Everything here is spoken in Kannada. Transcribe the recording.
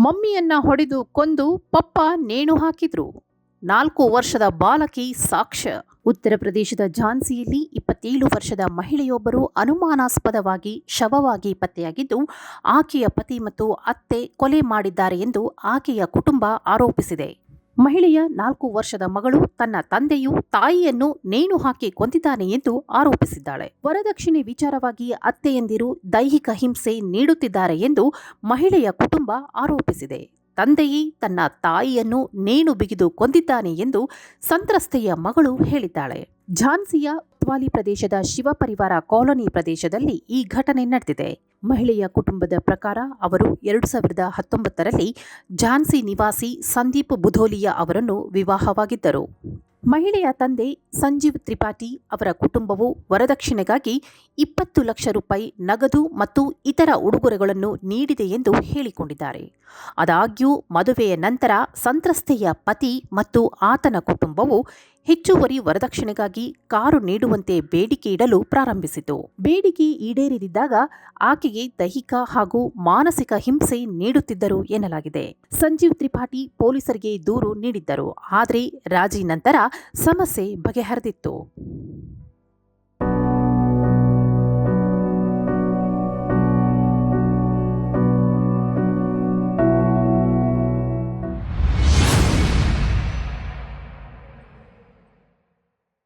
ಮಮ್ಮಿಯನ್ನ ಹೊಡೆದು ಕೊಂದು ಪಪ್ಪ ನೇಣು ಹಾಕಿದ್ರು. ನಾಲ್ಕು ವರ್ಷದ ಬಾಲಕಿ ಸಾಕ್ಷ್ಯ ಉತ್ತರ ಪ್ರದೇಶದ ಝಾನ್ಸಿಯಲ್ಲಿ ಇಪ್ಪತ್ತೇಳು ವರ್ಷದ ಮಹಿಳೆಯೊಬ್ಬರು ಅನುಮಾನಾಸ್ಪದವಾಗಿ ಶವವಾಗಿ ಪತ್ತೆಯಾಗಿದ್ದು, ಆಕೆಯ ಪತಿ ಮತ್ತು ಅತ್ತೆ ಕೊಲೆ ಮಾಡಿದ್ದಾರೆ ಎಂದು ಆಕೆಯ ಕುಟುಂಬ ಆರೋಪಿಸಿದೆ. ಮಹಿಳೆಯ ನಾಲ್ಕು ವರ್ಷದ ಮಗಳು ತನ್ನ ತಂದೆಯು ತಾಯಿಯನ್ನು ನೇಣು ಹಾಕಿ ಕೊಂದಿದ್ದಾನೆ ಎಂದು ಆರೋಪಿಸಿದ್ದಾಳೆ. ವರದಕ್ಷಿಣೆ ವಿಚಾರವಾಗಿ ಅತ್ತೆಯಂದಿರು ದೈಹಿಕ ಹಿಂಸೆ ನೀಡುತ್ತಿದ್ದಾರೆ ಎಂದು ಮಹಿಳೆಯ ಕುಟುಂಬ ಆರೋಪಿಸಿದೆ. ತಂದೆಯೇ ತನ್ನ ತಾಯಿಯನ್ನು ನೇಣು ಬಿಗಿದು ಕೊಂದಿದ್ದಾನೆ ಎಂದು ಸಂತ್ರಸ್ತೆಯ ಮಗಳು ಹೇಳಿದ್ದಾಳೆ. ಝಾನ್ಸಿಯ ತ್ವಾಲಿ ಪ್ರದೇಶದ ಶಿವಪರಿವಾರ ಕಾಲೋನಿ ಪ್ರದೇಶದಲ್ಲಿ ಈ ಘಟನೆ ನಡೆದಿದೆ. ಮಹಿಳೆಯ ಕುಟುಂಬದ ಪ್ರಕಾರ ಅವರು ಎರಡು ಸಾವಿರದ ಹತ್ತೊಂಬತ್ತರಲ್ಲಿ ಝಾನ್ಸಿ ನಿವಾಸಿ ಸಂದೀಪ್ ಬುಧೋಲಿಯಾ ಅವರನ್ನು ವಿವಾಹವಾಗಿದ್ದರು. ಮಹಿಳೆಯ ತಂದೆ ಸಂಜೀವ್ ತ್ರಿಪಾಠಿ ಅವರ ಕುಟುಂಬವು ವರದಕ್ಷಿಣೆಗಾಗಿ ಇಪ್ಪತ್ತು ಲಕ್ಷ ರೂಪಾಯಿ ನಗದು ಮತ್ತು ಇತರ ಉಡುಗೊರೆಗಳನ್ನು ನೀಡಿದೆ ಎಂದು ಹೇಳಿಕೊಂಡಿದ್ದಾರೆ. ಆದಾಗ್ಯೂ ಮದುವೆಯ ನಂತರ ಸಂತ್ರಸ್ತೆಯ ಪತಿ ಮತ್ತು ಆತನ ಕುಟುಂಬವು ಹೆಚ್ಚುವರಿ ವರದಕ್ಷಿಣೆಗಾಗಿ ಕಾರು ನೀಡುವಂತೆ ಬೇಡಿಕೆ ಇಡಲು ಪ್ರಾರಂಭಿಸಿತು. ಬೇಡಿಕೆ ಈಡೇರಿದಿದ್ದಾಗ ಆಕೆಗೆ ದೈಹಿಕ ಹಾಗೂ ಮಾನಸಿಕ ಹಿಂಸೆ ನೀಡುತ್ತಿದ್ದರು ಎನ್ನಲಾಗಿದೆ. ಸಂಜೀವ್ ತ್ರಿಪಾಠಿ ಪೊಲೀಸರಿಗೆ ದೂರು ನೀಡಿದ್ದರು, ಆದರೆ ರಾಜಿ ನಂತರ ಸಮಸ್ಯೆ ಬಗೆಹರಿದಿತ್ತು.